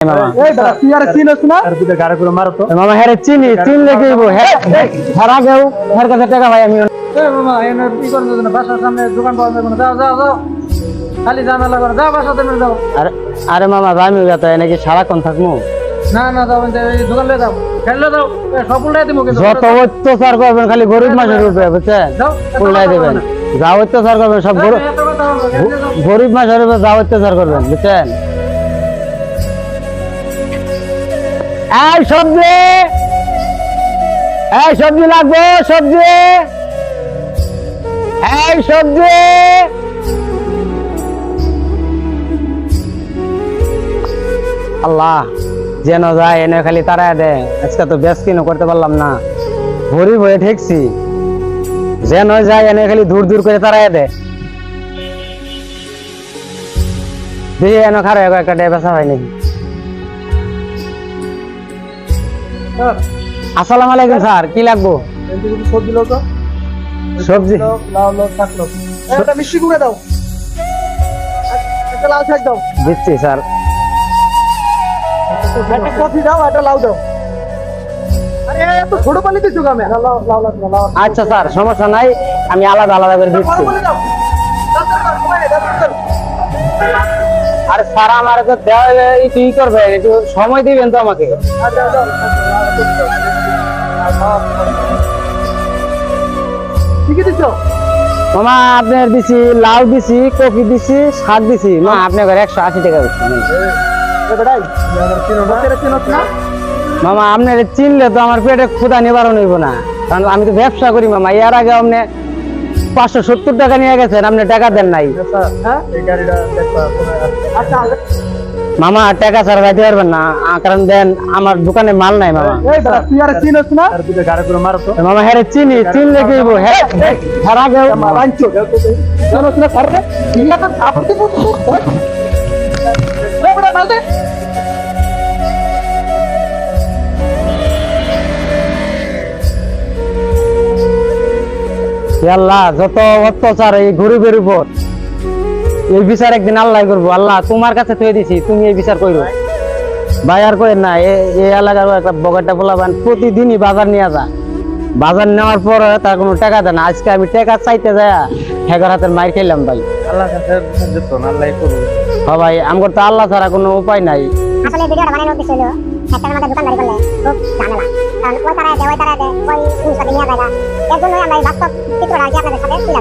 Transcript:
মামা। হ্যাঁ চিনি হ্যাঁ হ্যাঁ কাছে টাকা ভাই আমি মামা বাসার সামনে দোকান পাওয়া যাবে যাও যাও যাও। খালি ঝামেলা করে। যাও বাসাতে মেরে যাও। আরে আরে মামা আমি গেত নাকি সারাক্ষণ থাকব? না না যাও দোকান লয়ে যাও। খেলে যাও। সব দিব কিন্তু। যত অত্যাচার করবেন খালি গরিব মানুষের উপরে বুঝছেন? দেবেন। যা অত্যাচার করবেন সব গরিব মানুষের উপরে যা অত্যাচার করবেন বুঝছেন? এই সবজি। এই সবজি লাগবে, সবজি। এই সবজি। আল্লাহ যেন যায়, এনে খালি তারায় দে আজকে তো বেশ কিনো করতে পারলাম না। ভরি ভয়ে ঠেকছি। যেন যায়, এনে খালি দূর দূর করে তারায় দে দিয়ে এনে খারাপ একটা ডে বেচা হয়নি স্যার, আসসালামু আলাইকুম স্যার। কি লাগবো? সবজি তো। সবজি? শাক লাউ এই, একটা মিষ্টি কুড়ে দাও। একটা লাউ শাক দাও। দিচ্ছি স্যার। একটা কফি দাও একটা লাউ দাও। আরে এত ছোট পানি দিছো কামে লাউ লাউ লাউ লাউ লাউ আচ্ছা স্যার সমস্যা নাই। আমি আলাদা আলাদা করে দিচ্ছি। দাও। আরে স্যার, আমার তো দেওয়া একটু করবে? সময় দিবেন তো আমাকে। মামা, আপনার দিছি, লাউ দিছি কফি দিছি, শাক দিছি। মা, আপনার ঘরে একশো আশি টাকা মামা, আপনার চিনলে তো আমার পেটে ক্ষুধা নিবারণ হইব না। কারণ আমি তো ব্যবসা করি, মামা। এর আগে আপনি পাঁচশো সত্তর টাকা নিয়ে গেছেন আপনি টাকা দেন নাই। হ্যাঁ? এই গাড়িটা দেখবা আচ্ছা মামা টাকা ছাড়া যাইতে পারবেন না। কারণ দেন আমার দোকানে মাল নাই মামা। মামা হ্যাঁ চিনি চিনলে কি হইব হ্যাঁ আল্লাহ যত অত্যাচার এই গরিবের উপর এই বিচার একদিন আল্লাহ করব। আল্লাহ তোমার কাছে তুই দিছি তুমি এই বিচার করো ভাই আর করেন না এই এলাকার একটা বগাটা বলাবান প্রতিদিনই বাজার নিয়ে যা বাজার নেওয়ার পর তার কোনো টাকা দেয় না। আজকে আমি টাকা চাইতে যায় হেগার হাতের মার খেলাম ভাই। আল্লাহ কাছে আল্লাহ করব হ ভাই আমার তো আল্লাহ ছাড়া কোনো উপায় নাই। আসলে ভিডিওটা বানানোর উদ্দেশ্য হলো একটার মধ্যে দোকানদারি করলে খুব ঝামেলা। কারণ ওই তারা আছে ওই তারা আছে ওই জিনিসটা নিয়ে যায় এর জন্যই আমরা এই বাস্তব চিত্রটা আর আপনাদের সাথে তুলে